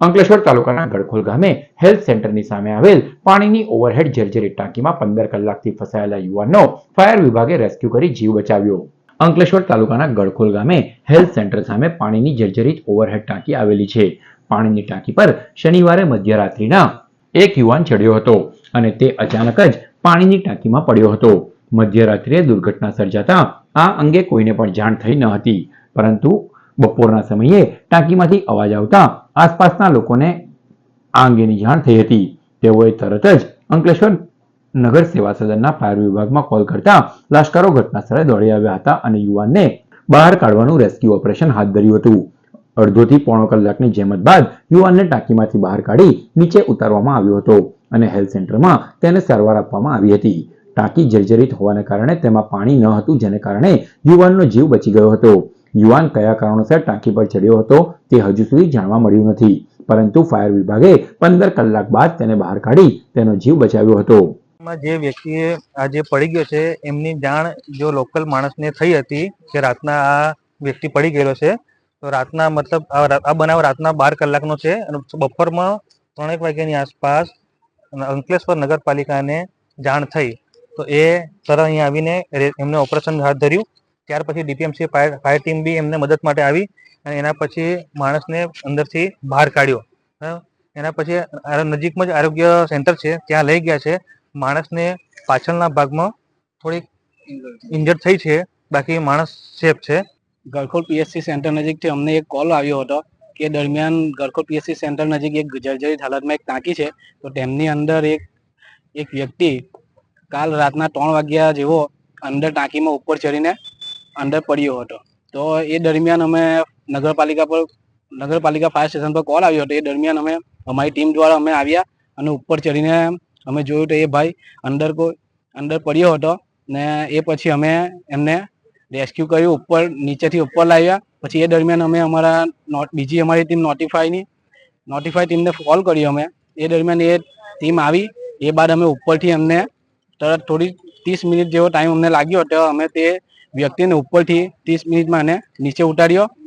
અંકલેશ્વર તાલુકાના ગડખોલ ગામે હેલ્થ સેન્ટરની સામે આવેલ પાણીની ઓવરહેડ જર્જરિત ટાંકીમાં પંદર કલાકથી ફસાયેલા યુવાનનો ફાયર વિભાગે રેસ્ક્યુ કરી જીવ બચાવ્યો. અંકલેશ્વર તાલુકાના ગડખોલ ગામે હેલ્થ સેન્ટર સામે પાણીની જર્જરિત ઓવરહેડ ટાંકી આવેલી છે. પાણીની ટાંકી પર શનિવારે મધ્યરાત્રિના એક યુવાન ચડ્યો હતો અને તે અચાનક જ પાણીની ટાંકીમાં પડ્યો હતો. મધ્યરાત્રિએ દુર્ઘટના સર્જાતા આ અંગે કોઈને પણ જાણ થઈ ન હતી. પરંતુ બપોરના સમયે ટાંકીમાંથી અવાજ આવતા આસપાસના લોકોને આ અંગેની જાણ થઈ હતી. તેઓએ તરત જ અંકલેશ્વર નગર સેવા સદનના ફાયર વિભાગમાં કોલ કરતા લાશ્કરો ઘટનાસ્થળે દોડી આવ્યા હતા અને યુવાનને બહાર કાઢવાનું રેસ્ક્યુ ઓપરેશન હાથ ધર્યું હતું. અડધોથી પોણો કલાકની જહેમત બાદ યુવાનને ટાંકીમાંથી બહાર કાઢી નીચે ઉતારવામાં આવ્યો હતો અને હેલ્થ સેન્ટરમાં તેને સારવાર આપવામાં આવી હતી. ટાંકી જર્જરિત હોવાને કારણે તેમાં પાણી ન હતું, જેને કારણે યુવાનનો જીવ બચી ગયો હતો. યુવાન કયા કારણોસર ટાંકી પર ચડ્યો હતો તે હજુ સુધી જાણવા મળ્યું નથી. પરંતુ ફાયર વિભાગે પંદર કલાક બાદ તેને બહાર કાઢી તેનો જીવ બચાવ્યો હતો. જે વ્યક્તિએ આ જે પડી ગયો છે, એમની જાણ જો લોકલ માણસને થઈ હતી કે રાતના આ વ્યક્તિ પડી ગયેલો છે, તો રાતના મતલબ આ બનાવ રાતના બાર કલાકનો છે અને બપોરમાં ત્રણેક વાગ્યાની આસપાસ અંકલેશ્વર નગરપાલિકાને જાણ થઈ. તો એ તરત અહીંયા આવીને એમને ઓપરેશન હાથ ધર્યું. ત્યાર પછી ડીપીએમસી ફાયર ફાયર ટીમ બી એમને મદદ માટે આવી અને એના પછી માણસને અંદરથી બહાર કાઢ્યો. એના પછી નજીકમાં જ આરોગ્ય સેન્ટર છે, ત્યાં લઈ ગયા છે. માણસને પાછળના ભાગમાં થોડીક ઇન્જર્ડ થઈ છે, બાકી માણસ સેફ છે. ગરખોલ પીએસસી સેન્ટર નજીકથી અમને એક કોલ આવ્યો હતો કે દરમિયાન ગરખોલ પીએસસી સેન્ટર નજીક એક જર્જરિત હાલતમાં એક ટાંકી છે, તો તેમની અંદર એક એક વ્યક્તિ કાલ રાતના ત્રણ વાગ્યા જેવો અંદર ટાંકીમાં ઉપર ચડીને અંદર પડ્યો હતો. તો એ દરમિયાન અમે નગરપાલિકા પર, નગરપાલિકા ફાયર સ્ટેશન પર કોલ આવ્યો હતો. એ દરમિયાન અમે, અમારી ટીમ દ્વારા અમે આવ્યા અને ઉપર ચડીને અમે જોયું તો એ ભાઈ અંદર કોઈ, અંદર પડ્યો હતો ને એ પછી અમે એમને રેસ્ક્યુ કર્યું, ઉપર, નીચેથી ઉપર લાવ્યા. પછી એ દરમિયાન અમે અમારા બીજી અમારી ટીમ નોટિફાઈની નોટિફાઈ ટીમને કોલ કર્યો અમે. એ દરમિયાન એ ટીમ આવી. એ બાદ અમે ઉપરથી અમને તરત થોડી ત્રીસ મિનિટ જેવો ટાઈમ અમને લાગ્યો હતો અમે તે વ્યક્તિને ઉપરથી ત્રીસ મિનિટમાં એને નીચે ઉતાર્યો.